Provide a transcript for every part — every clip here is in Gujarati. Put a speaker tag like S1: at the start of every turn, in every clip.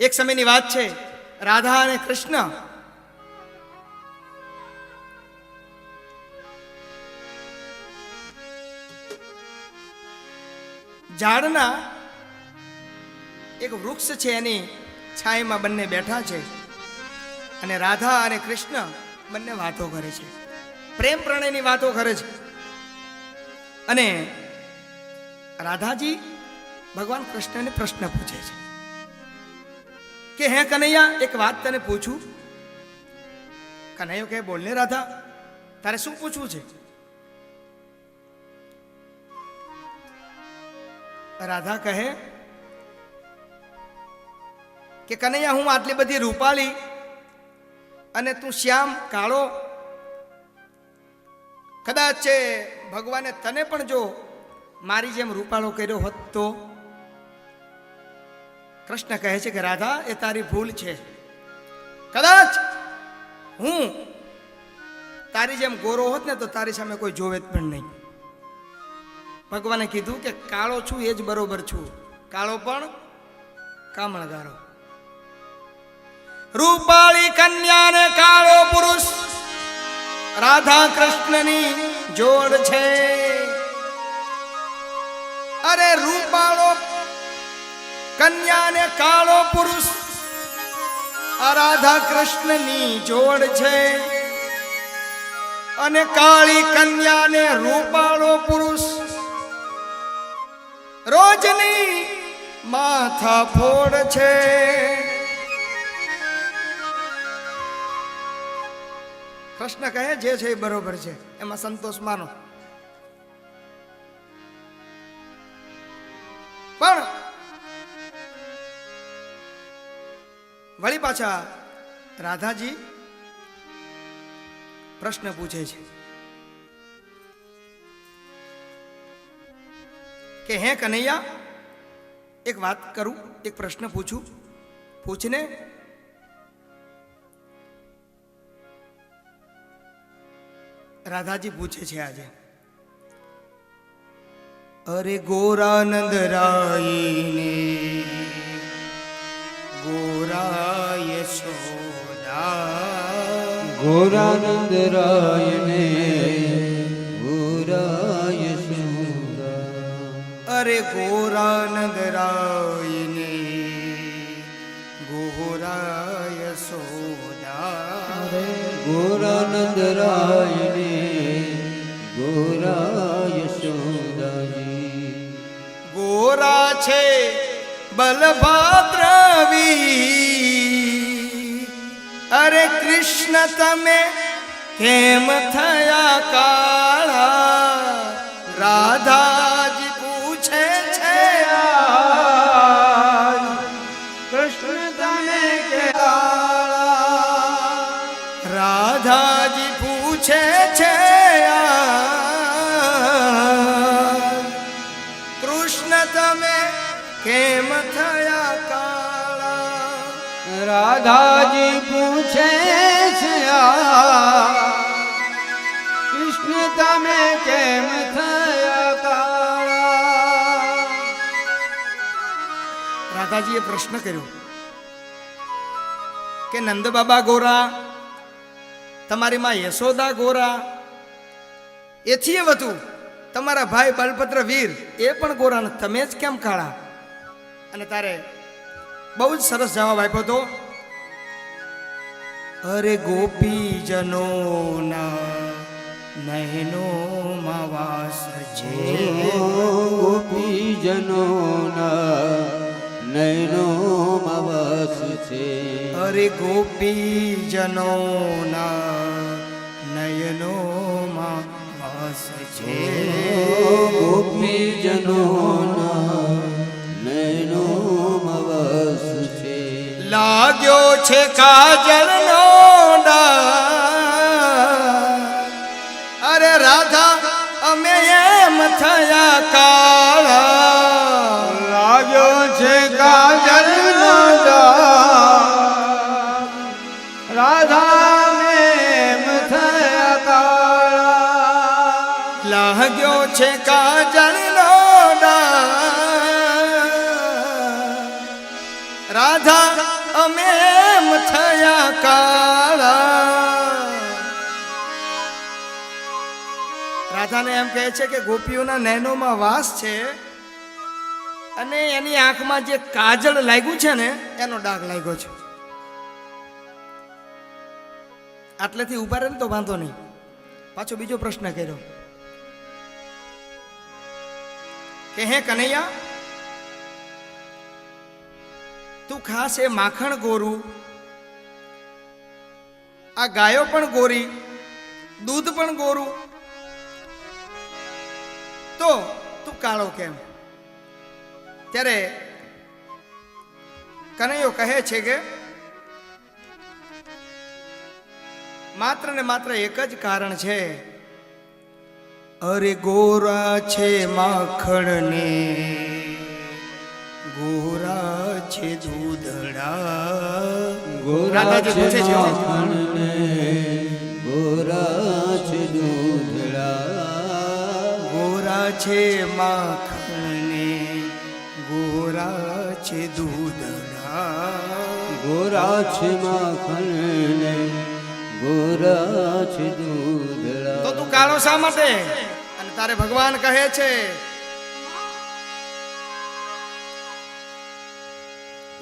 S1: એક સમયની વાત છે, રાધા અને કૃષ્ણ. ઝાડના એક વૃક્ષ છે, એની છાયામાં બંને બેઠા છે અને રાધા અને કૃષ્ણ બંને વાતો કરે છે. પ્રેમ પ્રણયની વાતો કરે છે. અને રાધાજી ભગવાન કૃષ્ણને પ્રશ્ન પૂછે છે. કે હે કનૈયા, એક વાત તને પૂછું? કનૈયો કે બોલને રાધા, તારે શું પૂછવું છે? રાધા કહે, કે કનૈયા, હું આટલી બધી રૂપાળી અને તું શ્યામ કાળો, કદાચ ભગવાને તને પણ જો મારી જેમ રૂપાળો કર્યો હોત તો? કૃષ્ણ કહે છે કે, રાધા, એ તારી ભૂલ છે. કદાચ હું તારી જેમ ગોરો હોત ને, તો તારી સામે કોઈ જોવે જ પણ નહીં. ભગવાને કીધું કે, કાળો છું, એ જ બરોબર છું. કાળો પણ કામણગારો રૂપાળી કન્યાને કાળો પુરુષ રાધા કૃષ્ણની જોડ છે. અરે રૂપાળો કન્યાને કાળો પુરુષ રાધા કૃષ્ણની જોડ છે. અને કાળી કન્યાને રૂપાળો પુરુષ, રોજની માથા ફોડ છે. કૃષ્ણ કહે, જે છે એ બરોબર છે. એમાં સંતોષ માનો. વળી પાછા રાધાજી પ્રશ્ન પૂછે છે કે, હે કનૈયા, એક વાત કરું, એક પ્રશ્ન પૂછું, પૂછને? રાધાજી પૂછે છે આજે, અરે ગોરાનંદ રાયને ગોરા સોદા.
S2: ગોરાનંદ રાયને ગોરાય સોદા.
S1: અરે ગોરાનંદ રાયને ગોરાય સોદા.
S2: અરે ગોરાનંદ રાયને ગોરાય સુંદરી
S1: ગોરા છે બલભાદ્રવી અરે કૃષ્ણ, તમે કેમ થયા કાળા રાધાજી પૂછે છે.
S2: કૃષ્ણ, તમે કે
S1: રાધાજી પૂછે છે. કૃષ્ણ, તમે કેમ થયા કાળા
S2: રાધાજી પૂછે છે કૃષ્ણ, તમે કેમ
S1: રાધાજીએ પ્રશ્ન કર્યો કે નંદ બાબા ગોરા, તમારી માં યશોદા ગોરા, એથી એ વધુ તમારા ભાઈ બલભદ્ર વીર, એ પણ ગોરા ને તમે જ કેમ કાળા? અને તારે બહુ જ સરસ જવાબ આપ્યો તો અરે ગોપીજનો નહેનો વાસ છે.
S2: ગોપીજનોના નહેનો મવસ છે.
S1: અરે ગોપીજનોના નયનો વાસ છે.
S2: ગોપીજનોના નયનો મવસ છે.
S1: લાગ્યો છે કાજળનો એમ થયા રાધાને એમ કહે છે કે ગોપીઓના નયનોમાં વાસ છે અને એની આંખમાં જે કાજળ લાગ્યું છે ને, એનો ડાઘ લાગ્યો છે. આટલેથી ઊભા રહે ને તો વાંધો નહીં. પાછો બીજો પ્રશ્ન કર્યો. કે હે કનૈયા, તું ખાસ એ માખણ ગોરું, આ ગાયો પણ ગોરી, દૂધ પણ ગોરું તો તું કાળો કેમ? ત્યારે કનૈયો કહે છે કે માત્ર ને માત્ર એક જ કારણ છે. અરે ગોરા છે માખણ ને ગોરા છે દૂધડા.
S2: ગોરા છે, માખણને, છે
S1: માખણ ગોરા છે દૂધના.
S2: ગોરા છે માખણને, ગોરા છે દૂધડા
S1: તો તું કાળો શા માટે? અને તારે ભગવાન કહે છે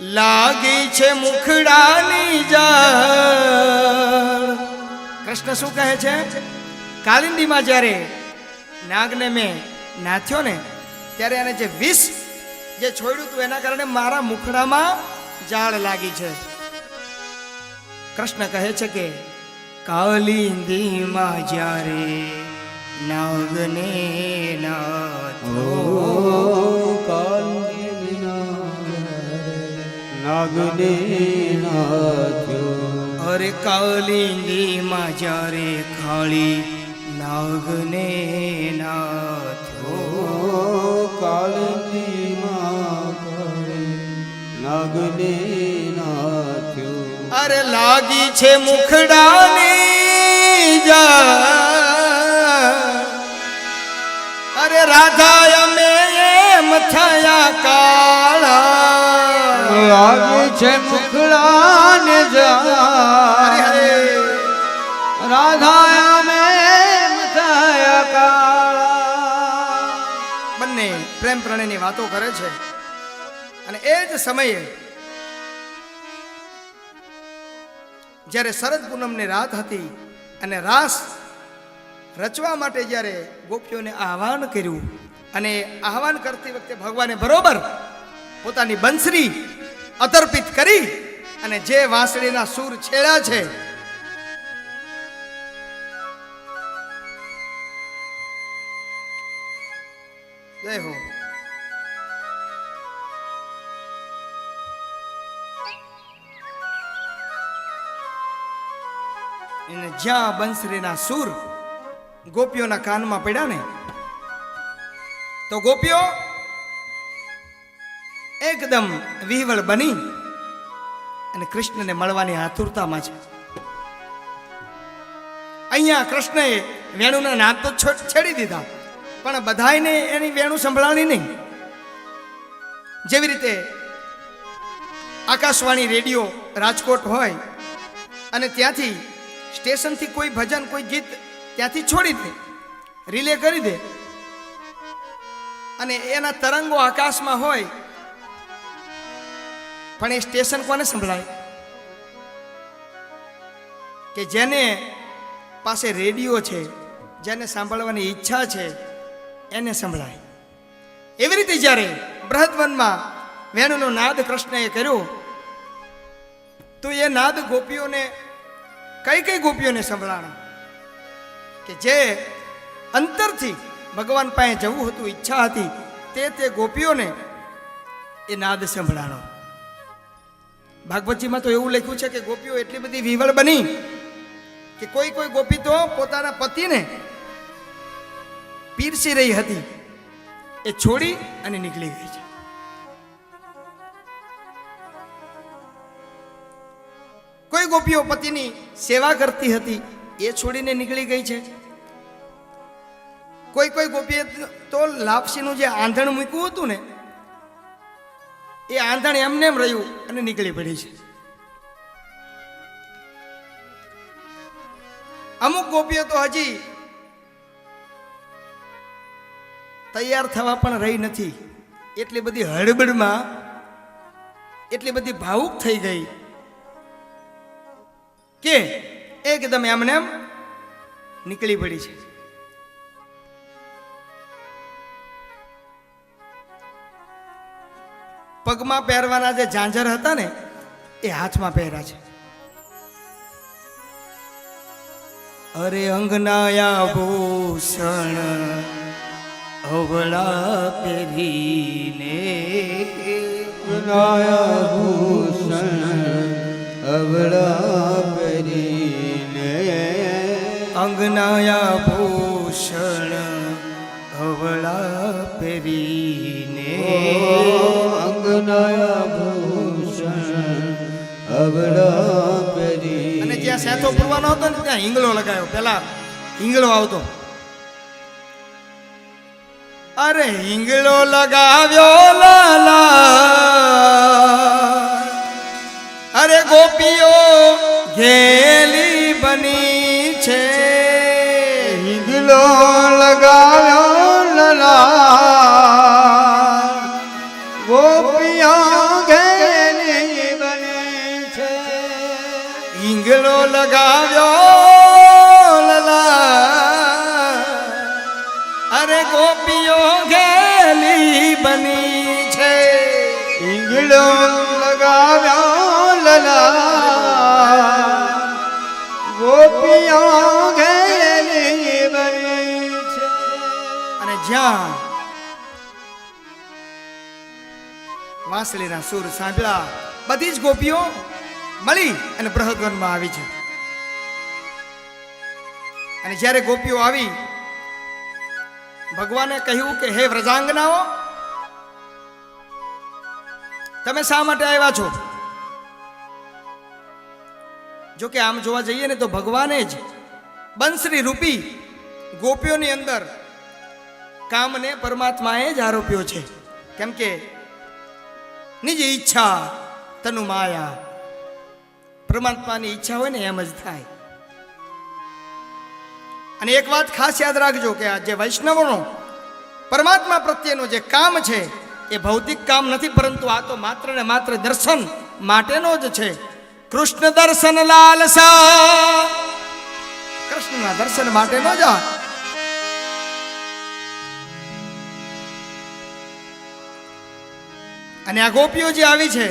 S1: લાગી છે મુખડાની જાળ. કૃષ્ણ શું કહે છે? કાલિંદીમાં જ્યારે નાગને મેં નાથ્યો ને ત્યારે એને જે વિષ જે છોડ્યું હતું એના કારણે મારા મુખડામાં જાળ લાગી છે. કૃષ્ણ કહે છે કે કાલિંદીમાં જ્યારે નાગને
S2: નાગને
S1: અરે કાલિંદીમાં જ્યારે ખાલી નાગને નાથો
S2: નાગને નાથ્યો
S1: અરે લાગી છે મુખડાની જા અરે રાધા અમે એમ થયા કાળા
S2: લાગી છે મુખડાને જા રાધા
S1: પ્રેમ પ્રણયની વાતો કરે છે. અને એ જ સમયે જ્યારે શરદ પૂનમની રાત હતી અને રાસ રચવા માટે જ્યારે ગોપીઓને આહવાન કર્યું અને આહવાન કરતી વખતે ભગવાને બરોબર પોતાની બંસરી અતર્પિત કરી અને જે વાંસળીના સૂર છેડા છે, જય હો. જ્યાં બંસરીના સૂર ગોપીઓના કાનમાં પડ્યા ને, તો ગોપીઓ એકદમ વિહવળ બની અને કૃષ્ણને મળવાની આતુરતામાં છે અહીંયા કૃષ્ણએ વેણુના નામ તો છેડી દીધા, પણ બધાને એની વેણુ સંભળાવી નહીં. જેવી રીતે આકાશવાણી રેડિયો રાજકોટ હોય, અને ત્યાંથી સ્ટેશનથી કોઈ ભજન, કોઈ ગીત ત્યાંથી છોડી દે, રિલે કરી દે. અને એના તરંગો આકાશમાં હોય, પણ એ સ્ટેશન કોને સંભળાય? કે જેને પાસે રેડિયો છે, જેને સાંભળવાની ઈચ્છા છે, એને સંભળાય. એવી રીતે જ્યારે બૃહદવનમાં વેણુનો નાદ કૃષ્ણએ કર્યો, તો એ નાદ ગોપીઓને કઈ કઈ ગોપીઓને સંભળાણો? કે જે અંતરથી ભગવાન પાસે જવું હતું, ઈચ્છા હતી, તે તે ગોપીઓને એ નાદ સંભળાણો. ભાગવતજીમાં તો એવું લખ્યું છે કે ગોપીઓ એટલી બધી વિવળ બની કે કોઈ કોઈ ગોપી તો પોતાના પતિને પીરસી રહી હતી. એ છોડી અને નીકળી ગઈ છે. ગોપીઓ પતિની સેવા કરતી હતી, એ છોડીને નીકળી ગઈ છે. કોઈ કોઈ ગોપીએ તો લાપસીનું જે આંધણ મૂક્યું હતું ને, એ આંધણ એમને એમ રહ્યું અને નીકળી પડી છે. અમુક ગોપીઓ તો હજી તૈયાર થવા પણ રહી નથી. એટલી બધી હડબડમાં એટલી બધી ભાવુક થઈ ગઈ. કે એકદમ એમને એમ નીકળી પડી છે. પગમાં પહેરવાના જે ઝાંઝર હતા ને, એ હાથમાં પહેર્યા છે. અરે અંગનાયા ભૂષણ, અવળા પહેરીને.
S2: અંગનાયા ભૂષણ. અવળા પહેરીને
S1: અંગનાયા ભૂષણ અવળા પહેરીને.
S2: અંગનાયા ભૂષણ અવળા પહેરી
S1: અને જ્યાં સેથો પૂરવાનો હતો ને ત્યાં હિંગળો લગાવ્યો પેલા હિંગળો આવતો. અરે હિંગળો લગાવ્યો લાલા. અરે ગોપીઓ ઘેલી બની છે.
S2: હિંગલો લગાવ્યો
S1: અને જ્યાં વાંસળીના સુર સાંભળ્યા, બધી જ ગોપીઓ મળી અને બૃહદવનમાં આવી છે. અને જ્યારે ગોપીઓ આવી, ભગવાને કહ્યું કે, હે વ્રજાંગનાઓ, તમે શા માટે આવ્યા છો? જો કે આમ જોવા જઈએ ને તો ભગવાને જ બંસરી રૂપી ગોપીઓની અંદર કામને પરમાત્માએ જ આરોપ્યો છે. કેમ કે નિજ ઈચ્છા તનુ માયા. પરમાત્માની ઈચ્છા હોય ને એમ જ થાય. અને એક વાત ખાસ યાદ રાખજો કે આ જે વૈષ્ણવનો પરમાત્મા પ્રત્યેનું જે કામ છે, એ ભૌતિક કામ નથી, પરંતુ આ તો માત્ર ને માત્ર દર્શન માટેનો જ છે. કૃષ્ણ દર્શન લાલસા. કૃષ્ણના દર્શન માટે ન જા. અને આ ગોપીઓ જે આવી છે,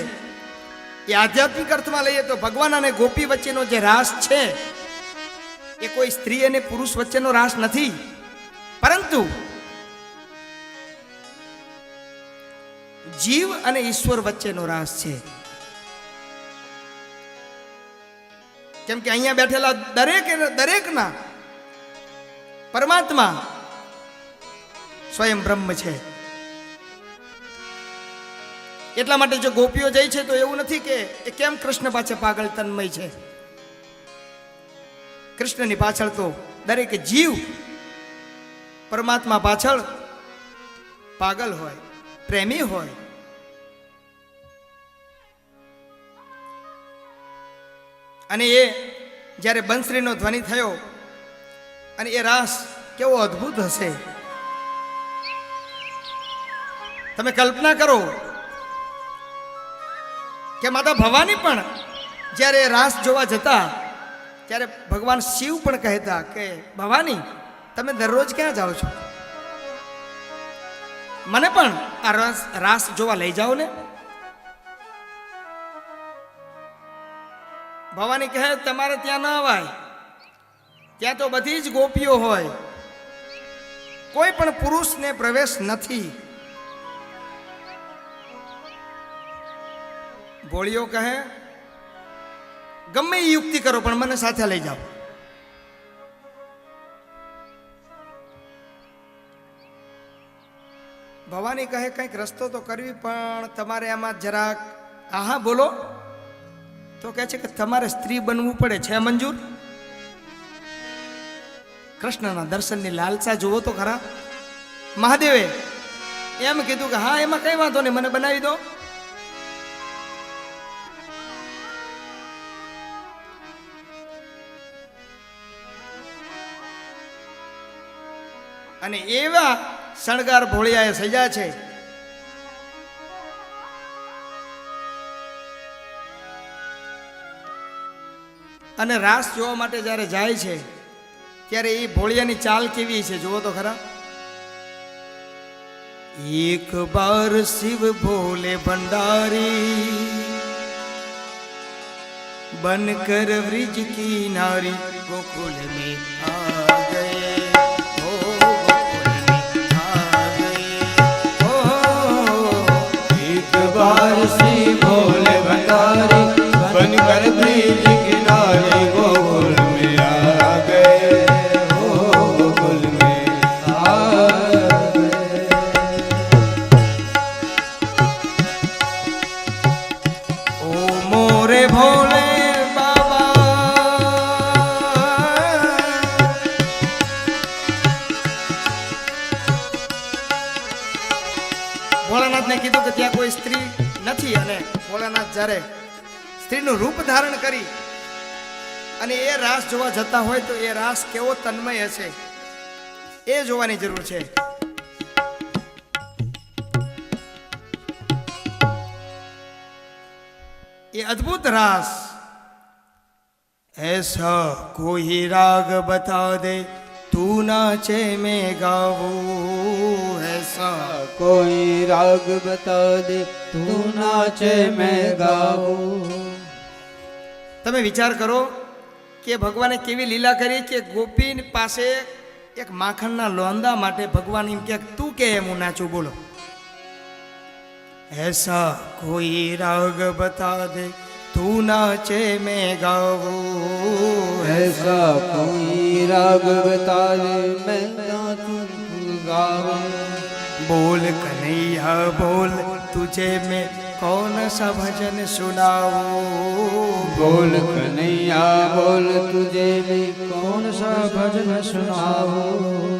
S1: એ આધ્યાત્મિક અર્થમાં લઈએ તો ભગવાન અને ગોપી વચ્ચેનો જે રાસ છે, એ કોઈ સ્ત્રી અને પુરુષ વચ્ચેનો રાસ નથી. પરંતુ જીવ અને ઈશ્વર વચ્ચેનો રાસ છે. કેમ કે અહીંયા બેઠેલા દરેક દરેકના પરમાત્મા સ્વયં બ્રહ્મ છે. એટલા માટે જો ગોપીઓ જાય છે તો એવું નથી કે એ કેમ કૃષ્ણ પાછળ પાગલ તન્મય છે? કૃષ્ણની પાછળ તો દરેક જીવ પરમાત્મા પાછળ પાગલ હોય, પ્રેમી હોય. અને એ જ્યારે બંસરીનો ધ્વનિ થયો અને એ રાસ કેવો અદ્ભુત હશે. તમે કલ્પના કરો કે માતા ભવાની પણ જ્યારે રાસ જોવા જતા, ત્યારે ભગવાન શિવ પણ કહેતા કે, ભવાની, તમે દરરોજ ક્યાં જાઓ છો? મને પણ આ રાસ રાસ જોવા લઈ જાઓ ને ભવાની કહે, તમારે ત્યાં ના અવાય ત્યાં તો બધી જ ગોપીઓ હોય. કોઈ પણ પુરુષને પ્રવેશ નથી. ભોળીઓ કહે, ગમે એ યુક્તિ કરો, પણ મને સાથે લઈ જાઓ. ભવાની કહે, કંઈક રસ્તો તો કરવી, પણ તમારે આમાં જરાક હા હા બોલો. તો કે છે કે તમારે સ્ત્રી બનવું પડે છે મંજૂર? કૃષ્ણના દર્શનની લાલસા જુઓ તો ખરા. મહાદેવે, એમ કીધું કે હા, એમાં કઈ વાંધો નહીં, મને બનાવી દો. અને એવા શણગાર ભોળિયાએ સજા છે અને રાસ જોવા માટે જ્યારે જાય છે ત્યારે એ ભોળિયાની ચાલ કેવી છે જુઓ તો ખરા એક બાર શિવ ભોલે ભંડારી बनकर ब्रिज की नारी गोकुल में आ गए ओ गोकुल में आ गए ओ
S2: एक बार श्री भोले
S1: ભોળાનાથ જ્યારે સ્ત્રીનું રૂપ ધારણ કરી અને એ રાસ જોવા જતા હોય તો એ રાસ કેવો તન્મય હશે એ જોવાની જરૂર છે. એ અદ્ભુત રાસ. એસા કોઈ રાગ બતાવ દે તું નાચે મેં ગાવું એસા
S2: કોઈ રાગ બતા દે તું નાચે મેં ગાવું.
S1: તમે વિચાર કરો કે ભગવાને કેવી લીલા કરી કે ગોપી પાસે એક માખણના લોંદા માટે ભગવાન એમ કે તું કે એમ હું નાચું? બોલો. એસા કોઈ રાગ બતા દે तू नाचे मैं गाऊं
S2: ऐसा कोई राग बता दे मैं नाचूं तू गाऊं
S1: बोल कन्हैया बोल तुझे मैं कौन सा भजन सुनाऊं
S2: बोल कन्हैया बोल तुझे मैं कौन सा भजन सुनाऊं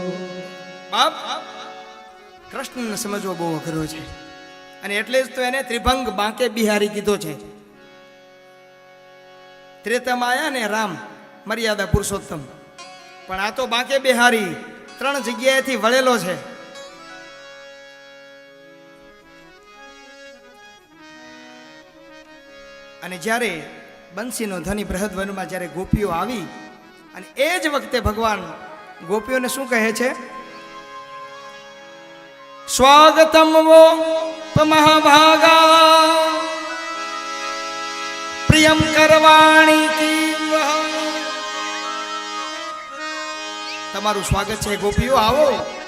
S1: બાપ કૃષ્ણને સમજવો બહુ અઘરો છે અને એટલે જ તો એને ત્રિભંગ બાંકે બિહારી કીધો છે ત્રેતામાં આયા ને રામ, મર્યાદા પુરુષોત્તમ. પણ આ તો બાંકે બિહારી, ત્રણ જગ્યાએથી વળેલો છે. અને જ્યારે બંસીનો ધની બૃહદવનમાં જ્યારે ગોપીઓ આવી, અને એ જ વખતે ભગવાન ગોપીઓને શું કહે છે? સ્વાગતમ વો મહાભાગા પ્રિયમ કરવાણી તમારું સ્વાગત છે ગોપીઓ આવો.